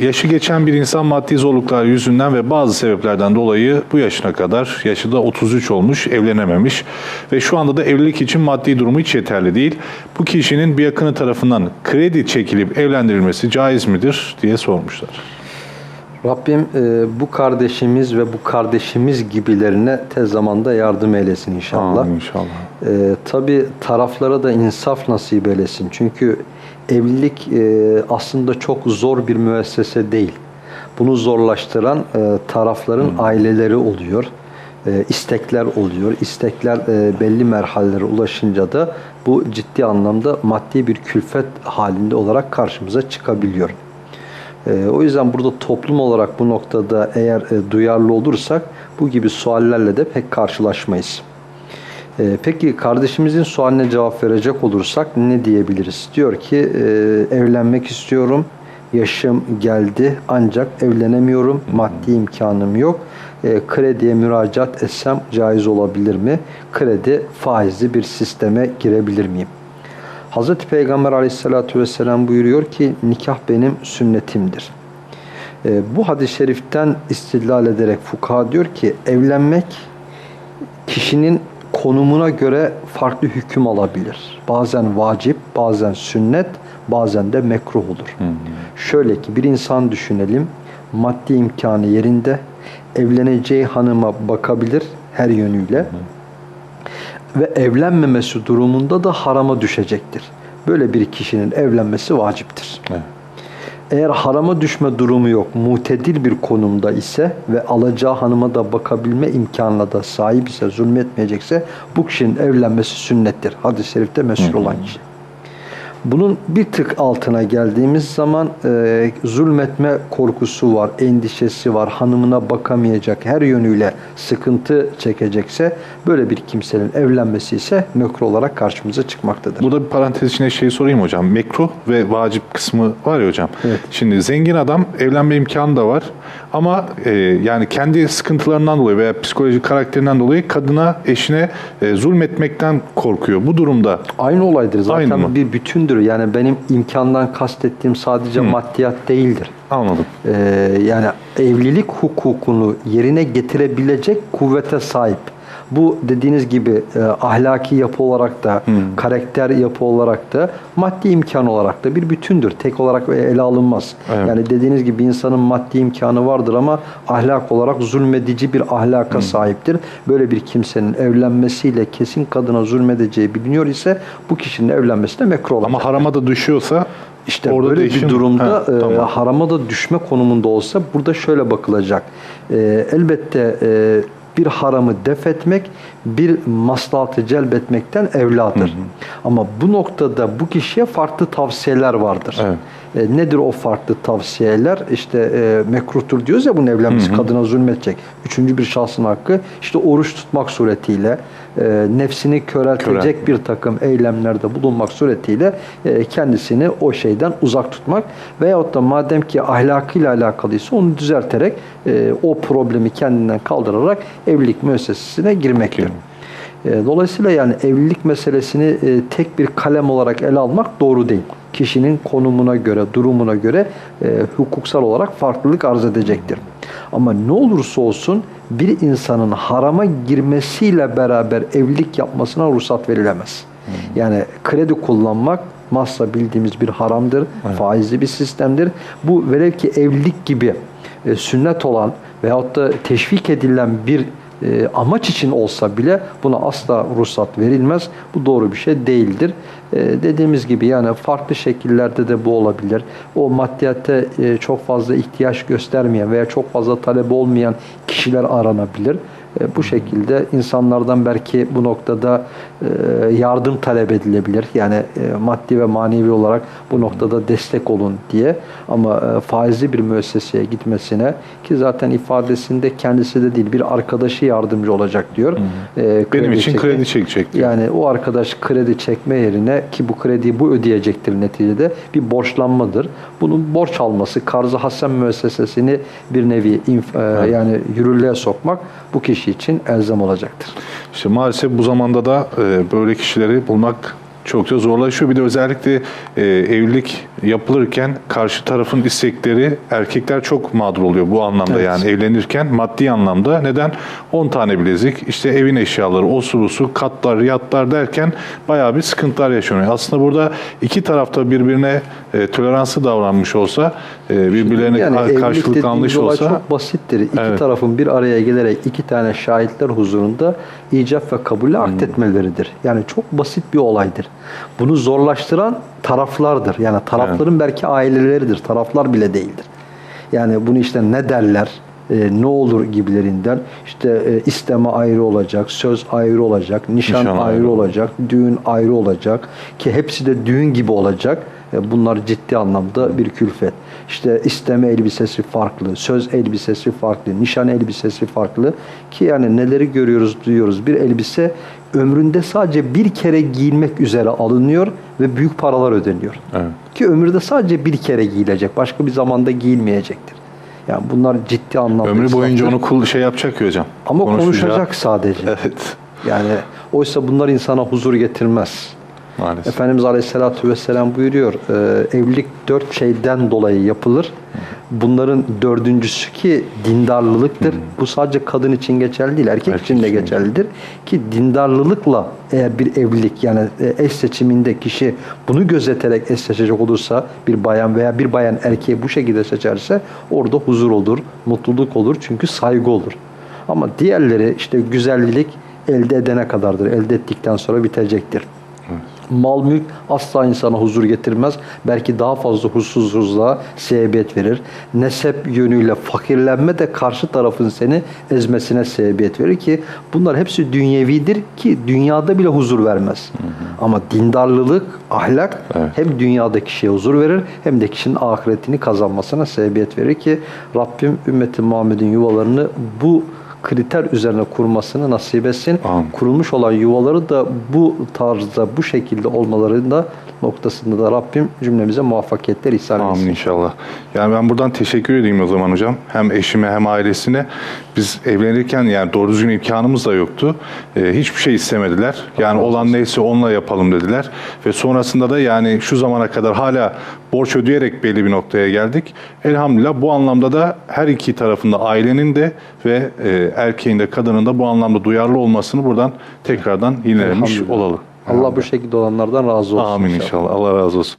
Yaşı geçen bir insan maddi zorluklar yüzünden ve bazı sebeplerden dolayı bu yaşına kadar, yaşı da 33 olmuş, evlenememiş ve şu anda da evlilik için maddi durumu hiç yeterli değil. Bu kişinin bir yakını tarafından kredi çekilip evlendirilmesi caiz midir diye sormuşlar. Rabbim e, bu kardeşimiz ve bu kardeşimiz gibilerine tez zamanda yardım eylesin inşallah. Amin inşallah. E, Tabi taraflara da insaf nasip eylesin. Çünkü evlilik e, aslında çok zor bir müessese değil. Bunu zorlaştıran e, tarafların aileleri oluyor. E, istekler oluyor. İstekler e, belli merhalelere ulaşınca da bu ciddi anlamda maddi bir külfet halinde olarak karşımıza çıkabiliyor. Ee, o yüzden burada toplum olarak bu noktada eğer e, duyarlı olursak bu gibi suallerle de pek karşılaşmayız. Ee, peki kardeşimizin sualine cevap verecek olursak ne diyebiliriz? Diyor ki e, evlenmek istiyorum, yaşım geldi ancak evlenemiyorum, maddi imkanım yok. E, krediye müracaat etsem caiz olabilir mi? Kredi faizli bir sisteme girebilir miyim? Hazreti Peygamber aleyhissalatü vesselam buyuruyor ki nikah benim sünnetimdir. Ee, bu hadis-i şeriften istidlal ederek fukaha diyor ki evlenmek kişinin konumuna göre farklı hüküm alabilir. Bazen vacip, bazen sünnet, bazen de mekruh olur. Şöyle ki bir insan düşünelim, maddi imkanı yerinde, evleneceği hanıma bakabilir her yönüyle ve evlenmemesi durumunda da harama düşecektir. Böyle bir kişinin evlenmesi vaciptir. Evet. Eğer harama düşme durumu yok, mutedil bir konumda ise ve alacağı hanıma da bakabilme imkanına da sahip ise, zulmetmeyecekse bu kişinin evlenmesi sünnettir. Hadis-i şerifte meşhur olan kişi. Bunun bir tık altına geldiğimiz zaman e, zulmetme korkusu var, endişesi var, hanımına bakamayacak, her yönüyle sıkıntı çekecekse böyle bir kimsenin evlenmesi ise mekruh olarak karşımıza çıkmaktadır. Burada bir parantez içine şey sorayım hocam. Mekruh ve vacip kısmı var ya hocam. Evet. Şimdi zengin adam evlenme imkanı da var. Ama e, yani kendi sıkıntılarından dolayı veya psikolojik karakterinden dolayı kadına, eşine e, zulmetmekten korkuyor. Bu durumda Aynı olaydır zaten Aynı mı? bir bütündür. Yani benim imkandan kastettiğim sadece maddiyat değildir. anladım. Ee, yani evlilik hukukunu yerine getirebilecek kuvvete sahip. Bu dediğiniz gibi e, ahlaki yapı olarak da, karakter yapı olarak da, maddi imkan olarak da bir bütündür. Tek olarak ele alınmaz. Evet. Yani dediğiniz gibi insanın maddi imkanı vardır ama ahlak olarak zulmedici bir ahlaka sahiptir. Böyle bir kimsenin evlenmesiyle kesin kadına zulmedeceği biliniyor ise bu kişinin evlenmesi de mekruh olur. Ama harama da düşüyorsa İşte orada böyle değişim- bir durumda Ha, e, tamam. harama da düşme konumunda olsa burada şöyle bakılacak. E, elbette e, bir haramı def etmek bir maslahatı celbetmekten evladır. Ama bu noktada bu kişiye farklı tavsiyeler vardır. Evet. E, nedir o farklı tavsiyeler? İşte e, mekruhtur diyoruz ya bunun evlenmesi kadına zulmetecek. Üçüncü bir şahsın hakkı işte oruç tutmak suretiyle e, nefsini köreltecek Köreltme. bir takım eylemlerde bulunmak suretiyle e, kendisini o şeyden uzak tutmak veyahut da madem ki ahlakıyla alakalıysa onu düzelterek e, o problemi kendinden kaldırarak evlilik müessesesine girmektir. E, Dolayısıyla yani evlilik meselesini e, tek bir kalem olarak ele almak doğru değil. Kişinin konumuna göre, durumuna göre e, hukuksal olarak farklılık arz edecektir. Ama ne olursa olsun bir insanın harama girmesiyle beraber evlilik yapmasına ruhsat verilemez. Yani kredi kullanmak masa bildiğimiz bir haramdır, faizli bir sistemdir. Bu velev ki evlilik gibi e, sünnet olan veyahut da teşvik edilen bir e, amaç için olsa bile buna asla ruhsat verilmez. Bu doğru bir şey değildir. E, dediğimiz gibi yani farklı şekillerde de bu olabilir. O maddiyate e, çok fazla ihtiyaç göstermeyen veya çok fazla talep olmayan kişiler aranabilir. E, bu şekilde insanlardan belki bu noktada e, yardım talep edilebilir. Yani e, maddi ve manevi olarak bu noktada destek olun diye. Ama e, faizli bir müesseseye gitmesine ki zaten ifadesinde kendisi de değil bir arkadaşı yardımcı olacak diyor. E, benim için çekme- kredi çekecek diyor. yani o arkadaş kredi çekme yerine ki bu krediyi bu ödeyecektir neticede bir borçlanmadır. Bunun borç alması, karzı hasen müessesesini bir nevi inf- e, yani yürürlüğe sokmak bu kişi için elzem olacaktır. İşte maalesef bu zamanda da e, böyle kişileri bulmak çokça zorlaşıyor. Bir de özellikle e, evlilik yapılırken karşı tarafın istekleri erkekler çok mağdur oluyor bu anlamda Evet. yani evlenirken maddi anlamda. Neden? 10 tane bilezik, işte evin eşyaları, o su katlar, yatlar derken bayağı bir sıkıntılar yaşanıyor. Aslında burada iki tarafta birbirine e, toleranslı davranmış olsa, e, birbirlerine Yani karşılıklı anlayış olsa çok basittir. İki Evet. tarafın bir araya gelerek iki tane şahitler huzurunda icap ve kabulü Hmm. akdetmeleridir. Yani çok basit bir olaydır. Bunu zorlaştıran taraflardır. Yani tarafların belki aileleridir. Taraflar bile değildir. Yani bunu işte ne derler, e, ne olur gibilerinden işte e, isteme ayrı olacak, söz ayrı olacak, nişan, Nişan ayrı ayrı olacak, düğün ayrı olacak ki hepsi de düğün gibi olacak. E, Bunlar ciddi anlamda bir külfet. İşte isteme elbisesi farklı, söz elbisesi farklı, nişan elbisesi farklı ki yani neleri görüyoruz, duyuyoruz. Bir elbise ömründe sadece bir kere giyilmek üzere alınıyor ve büyük paralar ödeniyor. Evet. Ki ömürde sadece bir kere giyilecek, başka bir zamanda giyilmeyecektir. Yani bunlar ciddi anlamda ömrü boyunca onu kul şey yapacak ki hocam. ama Konuşacak. konuşacak sadece. Evet. Yani oysa bunlar insana huzur getirmez. Maalesef. Efendimiz Aleyhisselatü Vesselam buyuruyor, e, evlilik dört şeyden dolayı yapılır. Bunların dördüncüsü ki dindarlılıktır. Bu sadece kadın için geçerli değil, erkek, Erkek için de geçerlidir. Ki dindarlılıkla eğer bir evlilik yani e, eş seçiminde kişi bunu gözeterek eş seçecek olursa bir bayan veya bir bayan erkeği bu şekilde seçerse orada huzur olur, mutluluk olur çünkü saygı olur. Ama diğerleri işte güzellik elde edene kadardır. Elde ettikten sonra bitecektir. Mal mülk asla insana huzur getirmez. Belki daha fazla huzursuzluğa sebebiyet verir. Nesep yönüyle fakirlenme de karşı tarafın seni ezmesine sebebiyet verir ki bunlar hepsi dünyevidir ki dünyada bile huzur vermez. Ama dindarlılık, ahlak Evet. hem dünyada kişiye huzur verir hem de kişinin ahiretini kazanmasına sebebiyet verir ki Rabbim ümmeti Muhammed'in yuvalarını bu kriter üzerine kurmasını nasip etsin. Amin. Kurulmuş olan yuvaları da bu tarzda, bu şekilde olmalarında noktasında da Rabbim cümlemize muvaffakiyetler ihsan etsin. Amin inşallah. Yani ben buradan teşekkür edeyim o zaman hocam. Hem eşime hem ailesine. Biz evlenirken yani doğru düzgün imkanımız da yoktu. Ee, hiçbir şey istemediler. Yani olan neyse onunla yapalım dediler. Ve sonrasında da yani şu zamana kadar hala borç ödeyerek belli bir noktaya geldik. Elhamdülillah bu anlamda da her iki tarafında ailenin de ve e, erkeğin de kadının da bu anlamda duyarlı olmasını buradan tekrardan yinelemiş olalım. Allah bu şekilde olanlardan razı olsun. Amin inşallah. Allah razı olsun.